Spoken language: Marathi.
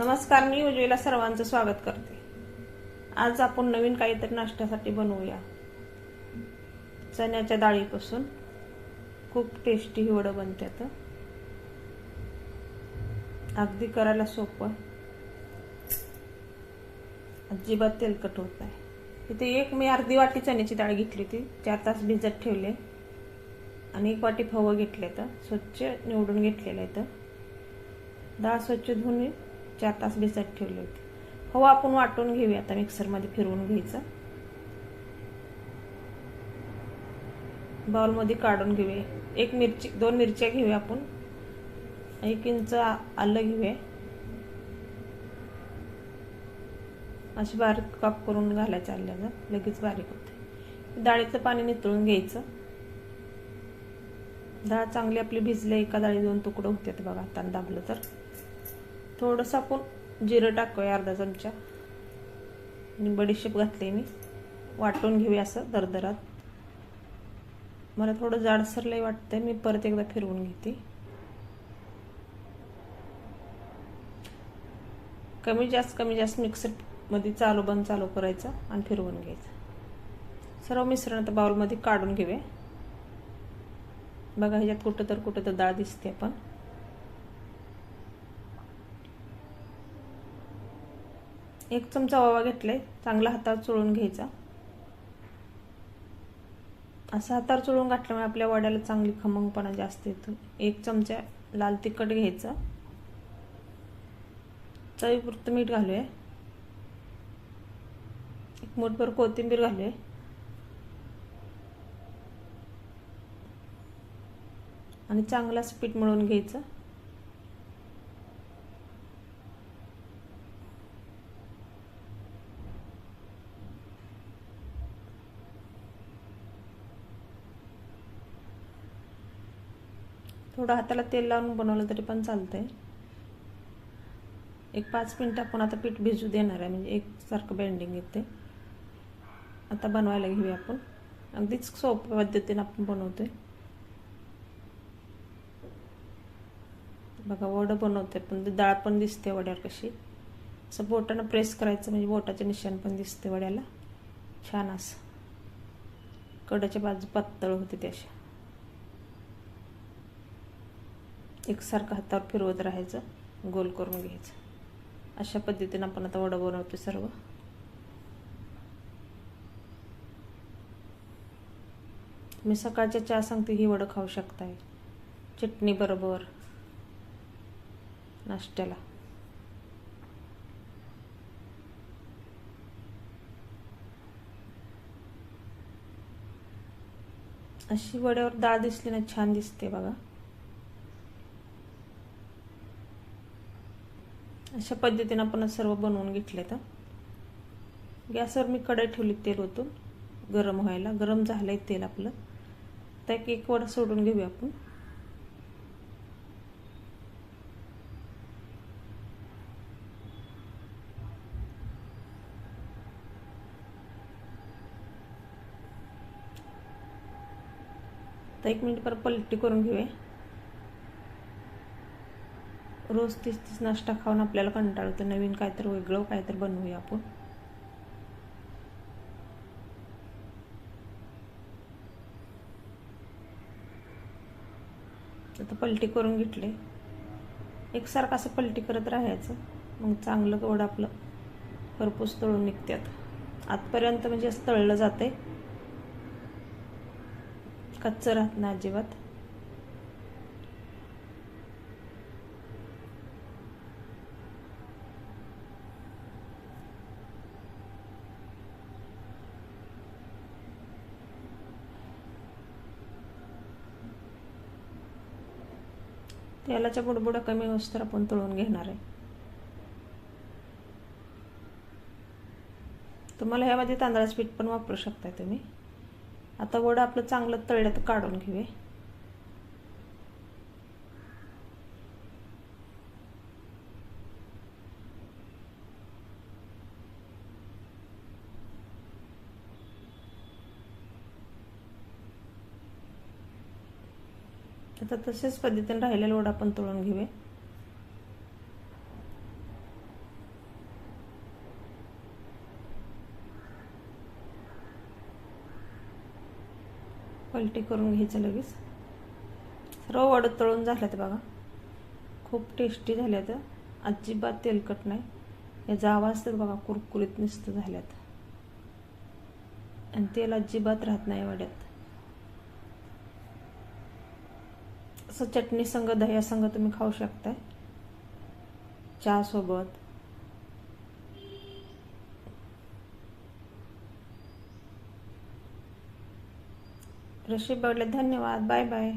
नमस्कार मी उजवीला सर्वांचं स्वागत करते. आज आपण नवीन काहीतरी नाश्त्यासाठी बनवूया. चण्याच्या डाळीपासून खूप टेस्टी ही वडं बनतात अगदी करायला सोपं अजिबात तेलकट होत नाही. इथे एक मी अर्धी वाटी चण्याची डाळ घेतली होती. चार तास भिजत ठेवले. आणि एक वाटी फवं घेतले तर स्वच्छ निवडून घेतलेलं आहे तर डाळ स्वच्छ धुवून चार तास भिजत ठेवले होते. हो आपण वाटून घेऊया आता मिक्सरमध्ये फिरवून घ्यायचं. बाउलमध्ये काढून घेऊया. एक मिरची दोन मिरच्या घेऊया आपण. एक इंच आलं घेऊया. अशी बारीक काप करून घालायचं आल्याचं लगेच बारीक होते. डाळीचं पाणी नितळून घ्यायचं. डाळ चांगली आपली भिजली एका डाळी दोन तुकडं होते बघा आता दाबलं तर. थोडंसं आपण जिरं टाकूया अर्धा चमचा. आणि बडीशेप घातली मी. वाटून घेऊया असं दरदरात. मला थोडं जाडसर लई वाटतंय. मी परत एकदा फिरवून घेते. कमी जास्त कमी जास्त मिक्सरमध्ये चालू बंद चालू करायचं आणि फिरवून घ्यायचं. सर्व मिश्रण आता बाउलमध्ये काढून घेऊया. बघा ह्याच्यात कुठं तर कुठं तर डाळ दिसते आपण एक चमचा ओवा घेतलाय. चांगला हातावर चोळून घ्यायचा. असं हातावर चोळून घातल्यामुळे आपल्या वड्याला चांगली खमंगपणा जास्त येतो. एक चमचा लाल तिखट घ्यायचा. चवीपुरतं मीठ घालूया. एक मोठभर कोथिंबीर घालूया. आणि चांगलाच पीठ मिळवून घ्यायचं. थोडं हाताला तेल लावून बनवलं तरी पण चालतंय. एक पाच मिनटं आपण आता पीठ भिजू देणार आहे म्हणजे एकसारखं बेंडिंग येते आता बनवायला घेऊया आपण. अगदीच सोप्या पद्धतीने आपण बनवतोय. बघा वडं बनवते पण डाळ पण दिसते वड्यावर कशी. असं बोटानं प्रेस करायचं म्हणजे बोटाचे निशाण पण दिसते वड्याला. छान असं. कडाच्या बाजू पातळ होते ते अशा. एकसारखं हातावर फिरवत राहायचं गोल करून घ्यायचं. अशा पद्धतीनं आपण आता वडं बनवतो सर्व. मी सकाळच्या चहा सांगते ही वडं खाऊ शकताय. चटणी बरोबर. नाश्त्याला. अशी वड्यावर डाळ दिसली ना छान दिसते बघा. अशा पद्धतीनं आपण सर्व बनवून घेतले तर. गॅसवर मी कढई ठेवली तेल ओतून गरम व्हायला. गरम झालंय तेल आपलं. त्या एक वडा सोडून घेऊया आपण. तर एक मिनिट पर पलटी करून घेऊया. रोज तीच तीच नाश्ता खाऊन आपल्याला कंटाळतो नवीन काहीतरी वेगळं काहीतरी बनवूया आपण. आता पलटी करून घेतले. एकसारखं असं पलटी करत राहायचं. मग चांगलं गोड आपलं खरपूस तळून निघतात आतपर्यंत म्हणजे असं तळलं जाते कच्चं राहत ना अजिबात. तेलाच्या बुडबुडा कमी होस तर आपण तळून घेणार आहे. तुम्हाला ह्यामध्ये तांदळाचं पीठ पण वापरू शकताय तुम्ही. आता वडं आपलं चांगलं तळल्यात काढून घेऊया. आता तसेच पद्धतीने राहिलेला वडा आपण तळून घेऊया. पलटी करून घ्यायचं लगेच. सर्व वाढत तळून झाल्यात बघा. खूप टेस्टी झाल्यात. अजिबात तेलकट नाही. याचा आवाज असतात बघा कुरकुरीत नुसतं झाल्यात. आणि तेल अजिबात राहत नाही वाड्यात. असं चटणी संग दह्या संग तुम्ही खाऊ शकताय. चहा सोबत. रेसिपी धन्यवाद. Bye bye.